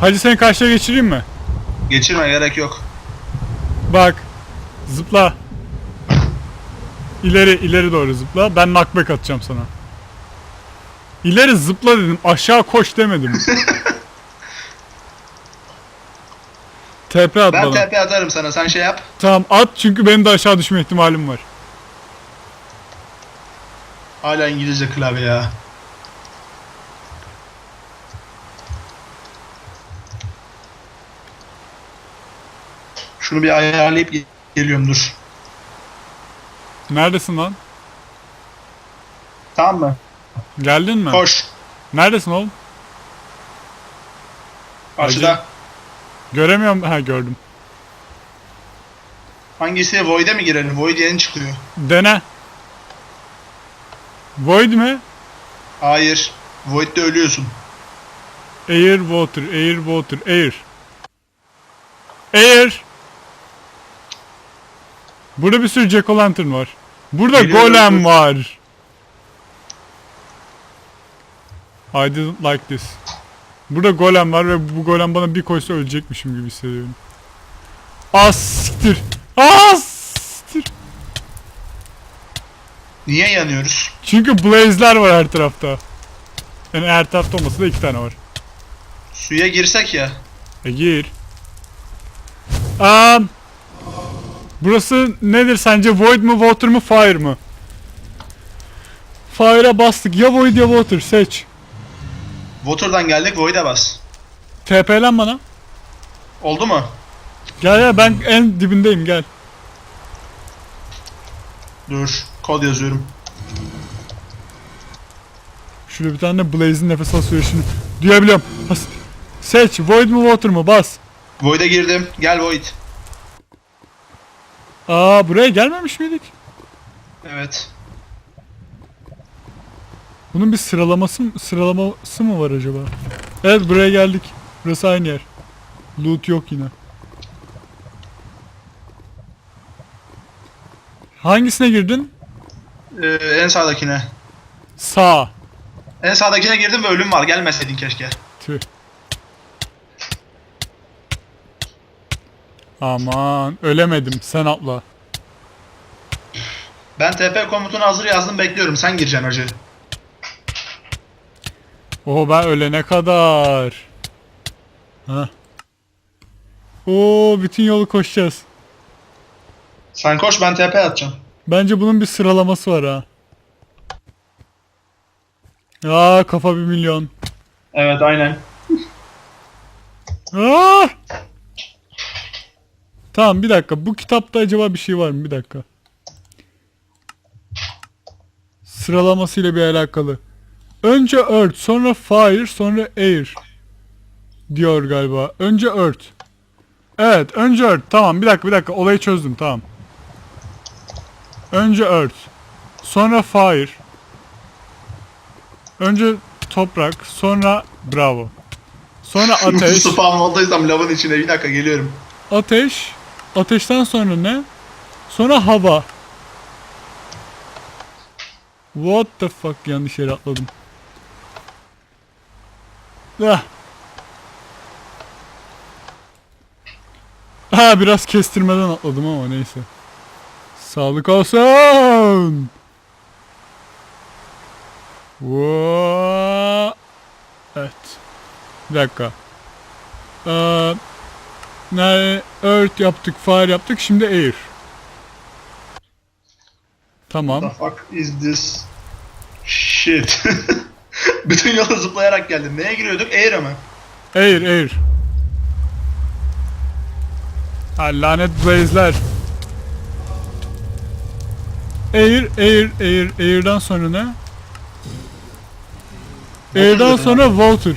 Hacı seni karşıya geçireyim mi? Geçirme gerek yok. Bak. Zıpla. İleri ileri doğru zıpla. Ben knockback atacağım sana. İleri zıpla dedim. Aşağı koş demedim. TP at Ben bana. TP atarım sana sen şey yap. Tamam at çünkü benim de aşağı düşme ihtimalim var. Hala İngilizce klavye ya. Şunu bir ayarlayıp ge- geliyorum dur. Neredesin lan? Tamam mı? Geldin mi? Koş. Neredesin oğlum? Karşıda. Göremiyorum. Ha gördüm. Hangisi? Void'e mi girelim? Void yeni çıkıyor. Dene. Void mi? Hayır. Void'de ölüyorsun. Air, water, air, water, air. Air. Burada bir sürü Jack O'Lantern var. Burada Geliyorum. golem var. I didn't like this. Burada golem var ve bu golem bana bir koysa ölecekmişim gibi hissediyorum. As siktir. As siktir. Niye yanıyoruz? Çünkü blaze'ler var her tarafta. Yani her tarafta olmasa da iki tane var. Suya girsek ya. E gir. Am. Burası nedir sence? Void mu, water mu, fire mı? Fire'a bastık. Ya void ya water seç. Water'dan geldik Void'e bas. TP'len bana. Oldu mu? Gel gel ben en dibindeyim gel. Dur. Kod yazıyorum. Şurada bir tane Blaze'in nefes alışverişini duyabiliyorum. Bas. Seç void mu water mu bas. Void'e girdim. Gel Void. Aa buraya gelmemiş miydik? Evet. Bunun bir sıralaması sıralaması mı var acaba? Evet buraya geldik. Burası aynı yer. Loot yok yine. Hangisine girdin? Ee, en sağdakine. Sağ. En sağdakine girdim ve ölüm var. Gelmeseydin keşke. Aman ölemedim sen atla. Ben TP komutunu hazır yazdım bekliyorum. Sen gireceksin hacı. Oho ben ölene kadar. Ha. Oo bütün yolu koşacağız. Sen koş ben TP atacağım. Bence bunun bir sıralaması var ha. Aa kafa bir milyon. Evet aynen. Aa! Tamam bir dakika. Bu kitapta acaba bir şey var mı? Bir dakika. Sıralamasıyla bir alakalı. Önce Earth, sonra Fire, sonra Air. Diyor galiba. Önce Earth. Evet, önce Earth. Tamam, bir dakika, bir dakika. Olayı çözdüm, tamam. Önce Earth. Sonra Fire. Önce toprak, sonra Bravo. Sonra ateş. Spam olduysam lavın içine bir dakika geliyorum. Ateş. Ateşten sonra ne? Sonra hava. What the fuck yanlış yere atladım. Ah. Ha biraz kestirmeden atladım ama neyse. Sağlık olsun. Whoa. Evet. Bir dakika. Ee, Earth yaptık, Fire yaptık, şimdi Air. Tamam. The fuck is this shit? Bütün yolu zıplayarak geldim. Neye giriyorduk? Air'e mi? Air, Air. Ha lanet Blaze'ler. Air, Air, Air, Air'dan sonra ne? Air'dan sonra Water.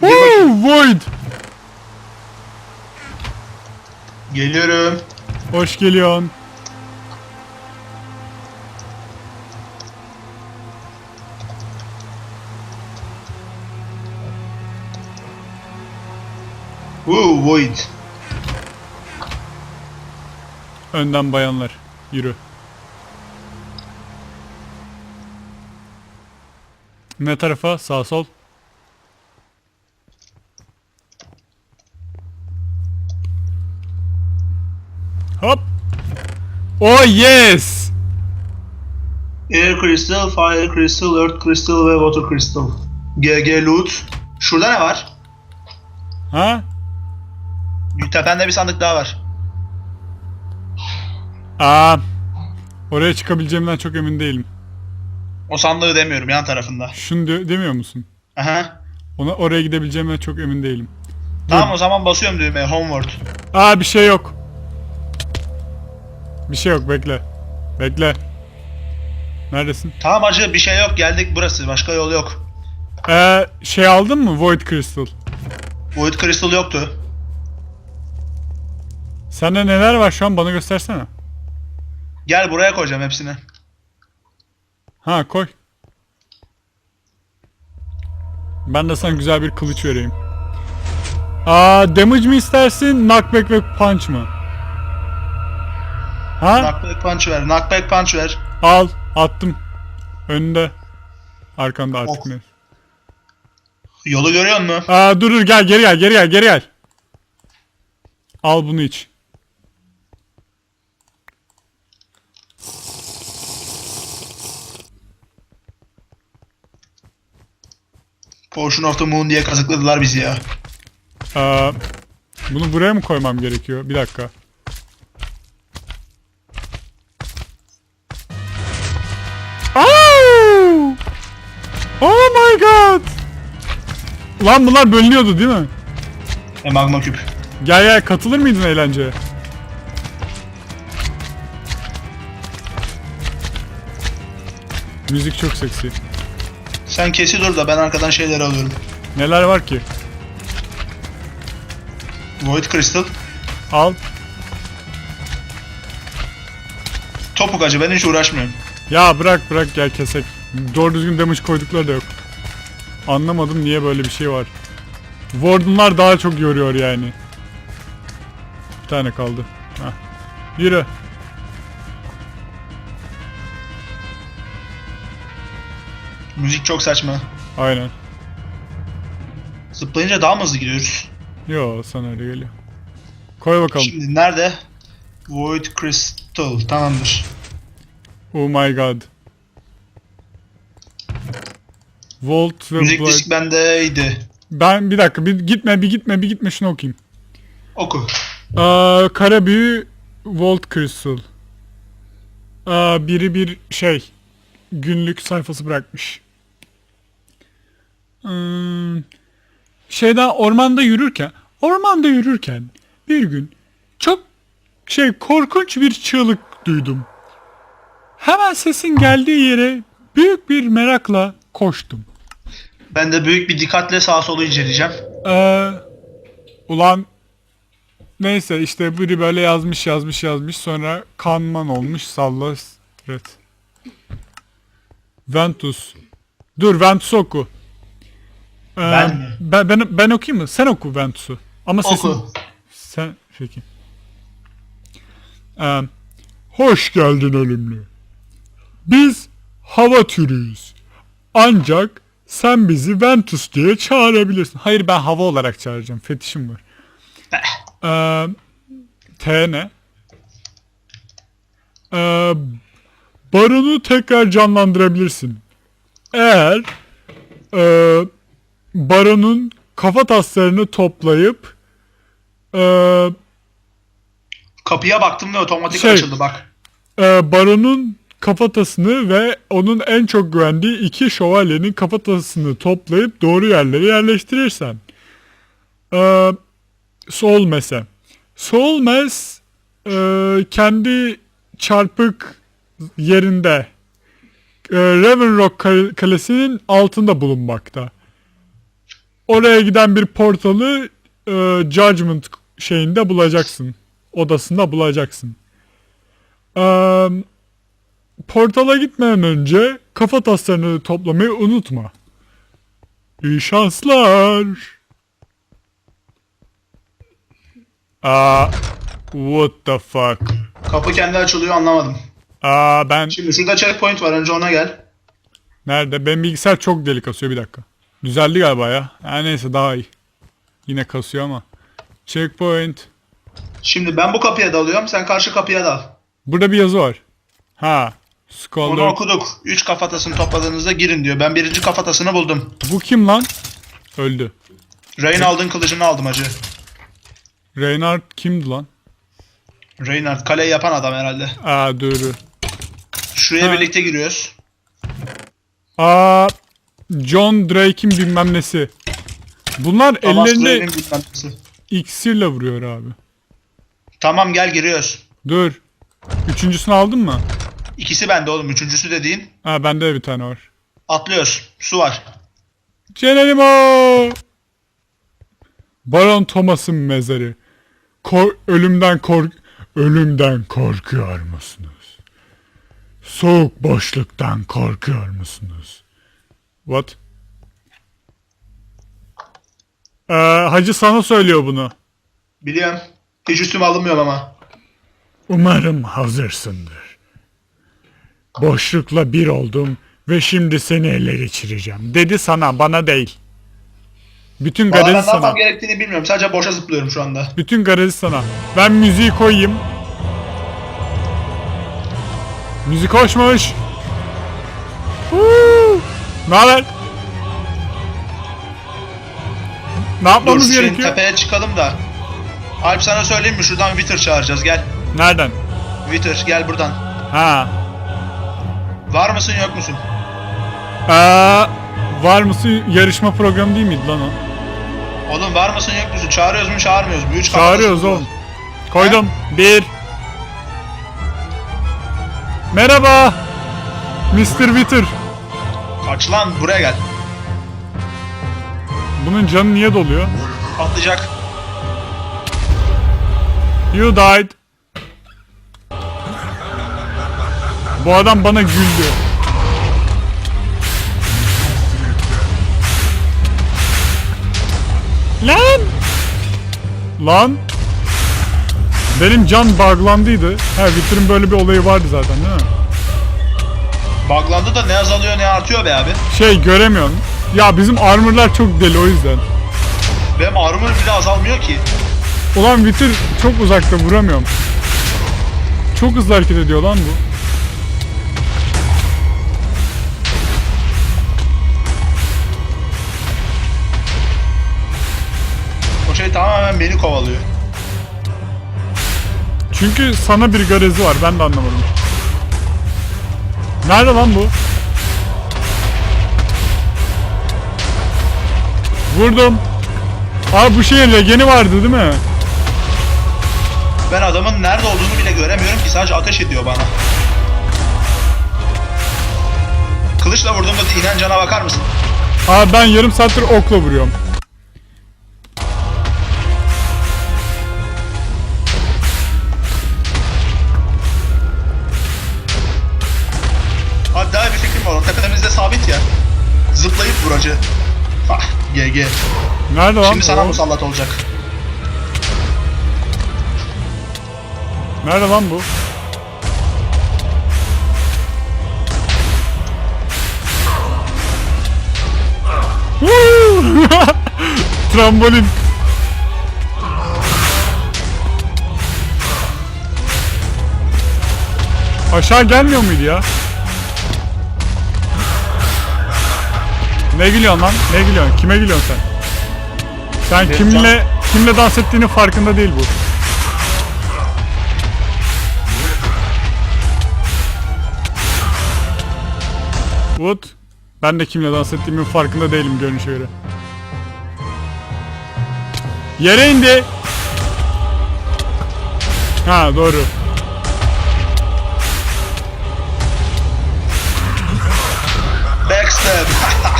Woo. Void. Geliyorum. Hoş geliyorsun. Woo, Void. Önden bayanlar. Yürü. Ne tarafa? Sağ sol. Oh yes. Air Crystal, Fire Crystal, Earth Crystal ve Water Crystal. GG Loot. Şurada ne var? Ha? Tepende bir sandık daha var. Aa. Oraya çıkabileceğimden çok emin değilim. O sandığı demiyorum yan tarafında. Şunu de- demiyor musun? Aha. Ona oraya gidebileceğimden çok emin değilim. Tamam o zaman basıyorum düğmeye Homeward. Aa bir şey yok. Bir şey yok bekle. Bekle. Neredesin? Tamam hacı bir şey yok geldik burası başka yol yok. Ee, şey aldın mı? Void Crystal. Void Crystal yoktu. Sende neler var şu an bana göstersene. Gel buraya koyacağım hepsini. Ha koy. Ben de sana güzel bir kılıç vereyim. Aa damage mi istersin? Knockback ve punch mı? Ha? Knockback punch ver. Knockback punch ver. Al. Attım. Önünde. Arkanda artık Ok. ne? Yolu görüyor musun? Aa dur dur gel geri gel geri gel geri gel. Al bunu iç. Portion of the Moon diye kazıkladılar bizi ya. Aa, bunu buraya mı koymam gerekiyor? Bir dakika. Lan bunlar bölünüyordu değil mi? E magma küp. Gel gel katılır mıydın eğlenceye? Müzik çok seksi. Sen kesi dur da ben arkadan şeyleri alıyorum. Neler var ki? Void Crystal. Al. Topuk acı ben hiç uğraşmıyorum. Ya bırak bırak gel kesek. Doğru düzgün damage koydukları da yok. Anlamadım niye böyle bir şey var. Warden'lar daha çok yoruyor yani. Bir tane kaldı. Heh. Yürü. Müzik çok saçma. Aynen. Zıplayınca daha mı hızlı gidiyoruz? Yo sana öyle geliyor. Koy bakalım. Şimdi nerede? Void Crystal. Tamamdır. Oh my god. Volt ve Müzik Blood- disk bendeydi. Ben bir dakika bir gitme bir gitme bir gitme şunu okuyayım. Oku. Aa, kara büyü Volt Crystal. Aa, biri bir şey günlük sayfası bırakmış. Hmm, şeyden ormanda yürürken ormanda yürürken bir gün çok şey korkunç bir çığlık duydum. Hemen sesin geldiği yere büyük bir merakla koştum. Ben de büyük bir dikkatle sağa solu inceleyeceğim. Ee, ulan neyse işte biri böyle yazmış yazmış yazmış sonra kanman olmuş salla stret. Ventus. Dur Ventus oku. Ee, Ben mi? Ben, ben, ben okuyayım mı? Sen oku Ventus'u. Ama sesin... Oku. Sen peki. Ee, hoş geldin ölümlü. Biz hava türüyüz. Ancak sen bizi Ventus diye çağırabilirsin. Hayır ben hava olarak çağıracağım. Fetişim var. Ee, T ne? Ee, baronu tekrar canlandırabilirsin. Eğer e, baronun kafa taslarını toplayıp e, Kapıya baktım ve otomatik Şey- açıldı bak. e, baronun kafatasını ve onun en çok güvendiği iki şövalyenin kafatasını toplayıp doğru yerlere yerleştirirsen. E, Solmes'e. Solmes e, kendi çarpık yerinde e, Ravenrock Kale- Kalesi'nin altında bulunmakta. Oraya giden bir portalı e, Judgment şeyinde bulacaksın. Odasında bulacaksın. Eee portala gitmeden önce kafa taslarını toplamayı unutma. İyi şanslar. Aa, what the fuck? Kapı kendi açılıyor anlamadım. Aa ben Şimdi şurada checkpoint var önce ona gel. nerede? Ben bilgisayar çok deli kasıyor bir dakika. Düzeldi galiba ya. Ha, neyse daha iyi. Yine kasıyor ama. Checkpoint. Şimdi ben bu kapıya dalıyorum. Sen karşı kapıya dal. Burada bir yazı var. Ha. Onu Scholar. okuduk. 3 kafatasını topladığınızda girin diyor. Ben birinci kafatasını buldum. Bu kim lan? Öldü. Reynald'ın kılıcını aldım hacı. Reynard kimdi lan? Reynald kaleyi yapan adam herhalde. Aa doğru. Şuraya Ha. birlikte giriyoruz. Aa John Drake'in bilmem nesi. Bunlar Thomas ellerinde iksirle vuruyor abi. Tamam gel giriyoruz. Dur. Üçüncüsünü aldın mı? İkisi bende oğlum. Üçüncüsü dediğin. Ha bende de bir tane var. Atlıyoruz. Su var. Geronimo! Baron Thomas'ın mezarı. Kor- ölümden kork ölümden korkuyor musunuz? Soğuk boşluktan korkuyor musunuz? What? Ee, hacı sana söylüyor bunu. Biliyorum. Hiç üstüme alınmıyorum ama. Umarım hazırsındır. Boşlukla bir oldum ve şimdi seni ele geçireceğim. Dedi sana, bana değil. Bütün Valla ben garezi ne yapmam sana. gerektiğini bilmiyorum. Sadece boşa zıplıyorum şu anda. Bütün garezi sana. Ben müziği koyayım. Müzik hoşmuş. Huu! Ne haber? Ne Dur yapmamız şimdi gerekiyor? tepeye çıkalım da. Alp sana söyleyeyim mi? Şuradan Wither çağıracağız. Gel. Nereden? Wither gel buradan. Ha. Var mısın yok musun? Aa, var mısın yarışma programı değil miydi lan o? Oğlum var mısın yok musun? Çağırıyoruz mu çağırmıyoruz mu? Üç Çağırıyoruz oğlum. Koydum. Bir. Merhaba. Mr. Witter. Kaç lan buraya gel. Bunun canı niye doluyor? Atlayacak. You died. Bu adam bana güldü. Lan! Lan! Benim can buglandıydı. Ha Witter'ın böyle bir olayı vardı zaten değil mi? Buglandı da ne azalıyor ne artıyor be abi. Şey göremiyorum. Ya bizim armorlar çok deli o yüzden. Benim armor bile azalmıyor ki. Ulan Wither çok uzakta vuramıyorum. Çok hızlı hareket ediyor lan bu. Şey tamamen beni kovalıyor. Çünkü sana bir garezi var ben de anlamadım. Nerede lan bu? Vurdum. Aa bu şeyin legeni vardı değil mi? Ben adamın nerede olduğunu bile göremiyorum ki sadece ateş ediyor bana. Kılıçla vurduğumda inen cana bakar mısın? Aa ben yarım saattir okla vuruyorum. GG. Nerede lan? Şimdi sana musallat olacak. Nerede lan bu? Trambolin. Aşağı gelmiyor muydu ya? Ne gülüyorsun lan? Ne gülüyorsun? Kime gülüyorsun sen? Sen Evet, kimle kimle dans ettiğinin farkında değil bu. Wood. Ben de kimle dans ettiğimin farkında değilim görünüşe göre. Yere indi. Ha doğru. Backstab.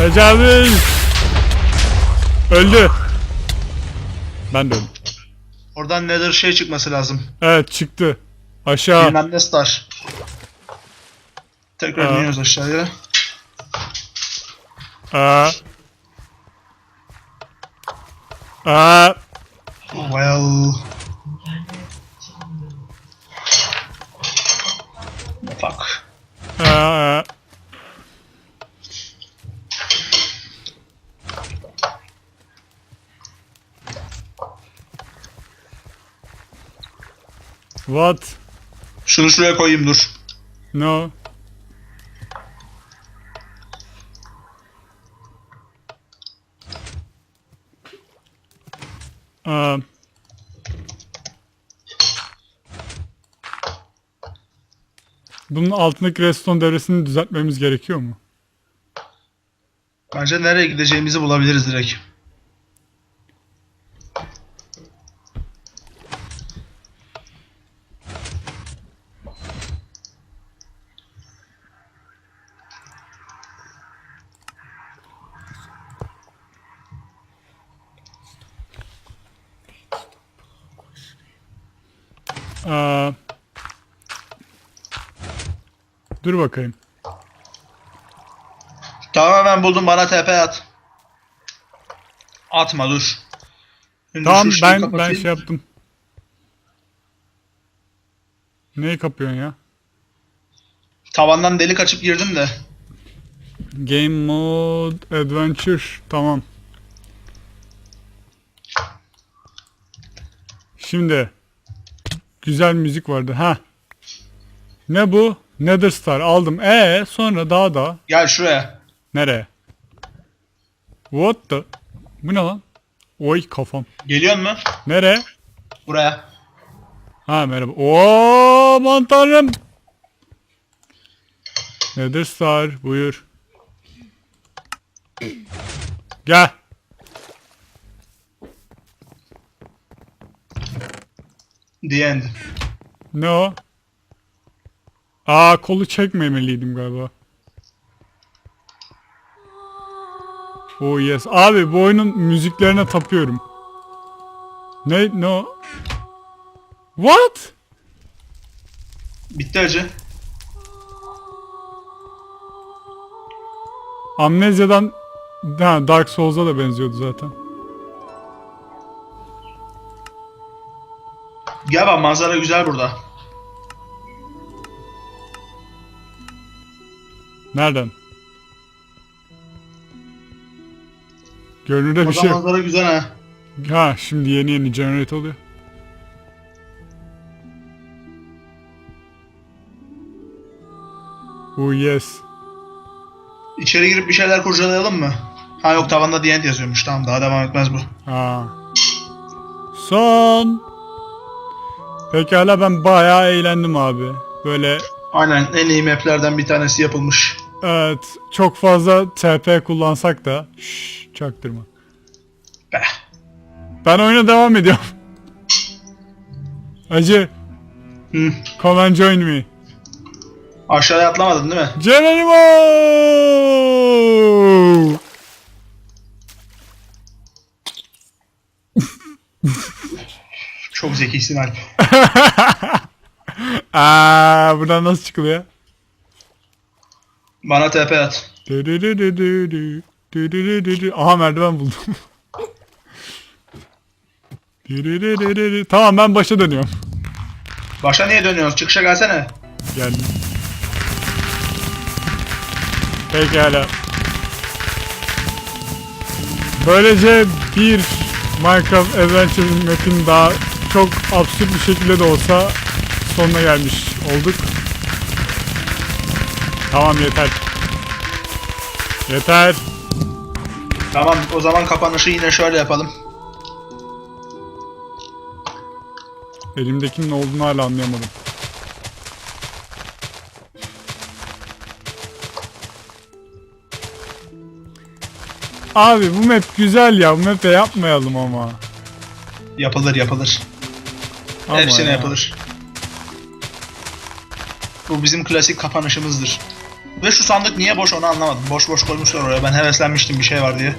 Tecavüz. Öldü. Ben de öldüm. Oradan nether şey çıkması lazım. Evet çıktı. Aşağı. Bilmem ne star. Tekrar Aa. iniyoruz aşağıya. Aa. Aa. Well. Fuck. Aa. What? Şunu şuraya koyayım dur. No. Aa. Bunun altındaki redstone devresini düzeltmemiz gerekiyor mu? Bence nereye gideceğimizi bulabiliriz direkt. Aa. Dur bakayım. Tamam ben buldum bana TP at. Atma dur. Şimdi Tamam şu ben ben kapatayım. şey yaptım. Neyi kapıyorsun ya? Tavandan delik açıp girdim de. Game mode adventure tamam. Şimdi güzel müzik vardı. Ha. Ne bu? Nether Star aldım. E sonra daha da Gel şuraya. nereye? What the? Bu ne lan? Oy kafam. Geliyor mu? Nereye? Buraya. Ha merhaba. Oo aman tanrım. Nether Star buyur. Gel. The end. Ne o? Aa kolu çekmemeliydim galiba. Oh yes. Abi bu oyunun müziklerine tapıyorum. Ne ne o? What? Bitti acı. Amnezya'dan ha, Dark Souls'a da benziyordu zaten. Gel bak manzara güzel burada. Nereden? Görünürde bir şey yok. manzara güzel ha. Ha şimdi yeni yeni generate oluyor. Oh yes. İçeri girip bir şeyler kurcalayalım mı? Ha yok tavanda end yazıyormuş. Tamam daha devam etmez bu. Ha. Son. Pekala ben bayağı eğlendim abi. Böyle Aynen en iyi maplerden bir tanesi yapılmış. Evet çok fazla TP kullansak da Şşş, çaktırma. Be. Ben oyuna devam ediyorum. Acı, Hı. come and join me. Aşağıya atlamadın değil mi? Geronimo! Çok zekisin Alp. Aa, buradan nasıl çıkılıyor? Bana TP at. Aha merdiven buldum. Tamam ben başa dönüyorum. Başa niye dönüyoruz? Çıkışa gelsene. Geldim. Pekala. Böylece bir Minecraft Adventure map'in daha çok absürt bir şekilde de olsa sonuna gelmiş olduk. Tamam yeter. Yeter. Tamam o zaman kapanışı yine şöyle yapalım. Elimdekinin ne olduğunu hala anlayamadım. Abi bu map güzel ya. Bu map'e yapmayalım ama. Yapılır yapılır. Ama Hepsine ya. yapılır. Bu bizim klasik kapanışımızdır. Ve şu sandık niye boş onu anlamadım. Boş boş koymuşlar oraya. Ben heveslenmiştim bir şey var diye.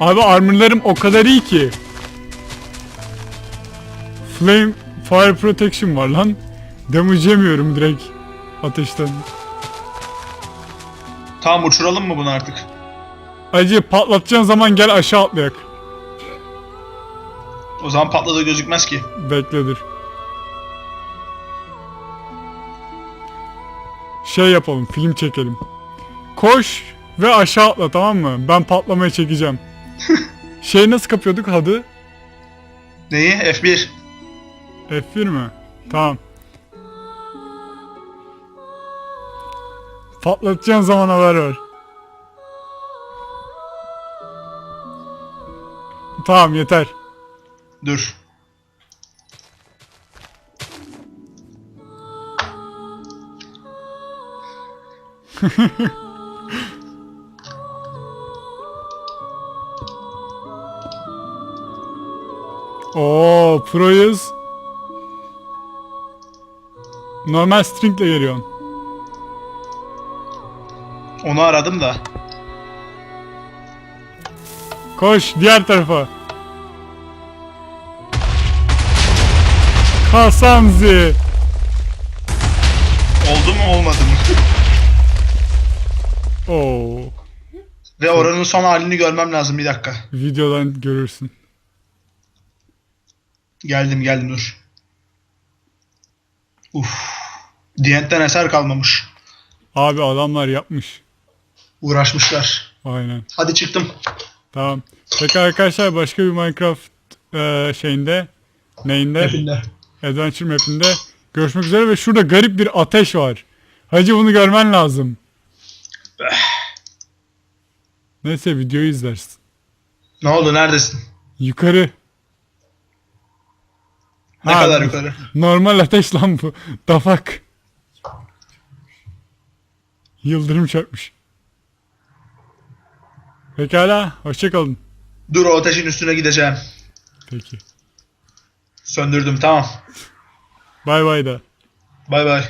Abi armorlarım o kadar iyi ki. Flame Fire Protection var lan. Damage yemiyorum direkt ateşten. Tamam uçuralım mı bunu artık? Acı patlatacağın zaman gel aşağı atlayak. O zaman patladığı gözükmez ki. Bekledir. Şey yapalım, film çekelim. Koş ve aşağı atla tamam mı? Ben patlamaya çekeceğim. şey nasıl kapıyorduk adı? Neyi? F1. F1 mi? Tamam. Patlatacağın zaman haber ver. Tamam yeter. Dur. Oo proyuz. Normal stringle geliyorsun. Onu aradım da. Koş diğer tarafa. Kasamzi. Oldu mu olmadı mı? Oo. Ve oranın son halini görmem lazım bir dakika. Videodan görürsün. Geldim geldim dur. Uf. Diyentten eser kalmamış. Abi adamlar yapmış. Uğraşmışlar. Aynen. Hadi çıktım. Tamam. Peki arkadaşlar başka bir Minecraft e, şeyinde neyinde? Hepinde. Adventure map'inde görüşmek üzere ve şurada garip bir ateş var. Hacı bunu görmen lazım. Neyse videoyu izlersin. Ne oldu neredesin? Yukarı. Ne Ha, kadar yukarı? Normal ateş lan bu. Dafak. Yıldırım çarpmış. Pekala. Hoşçakalın. Dur o ateşin üstüne gideceğim. Peki. Söndürdüm tamam. Bay bay da. Bay bay.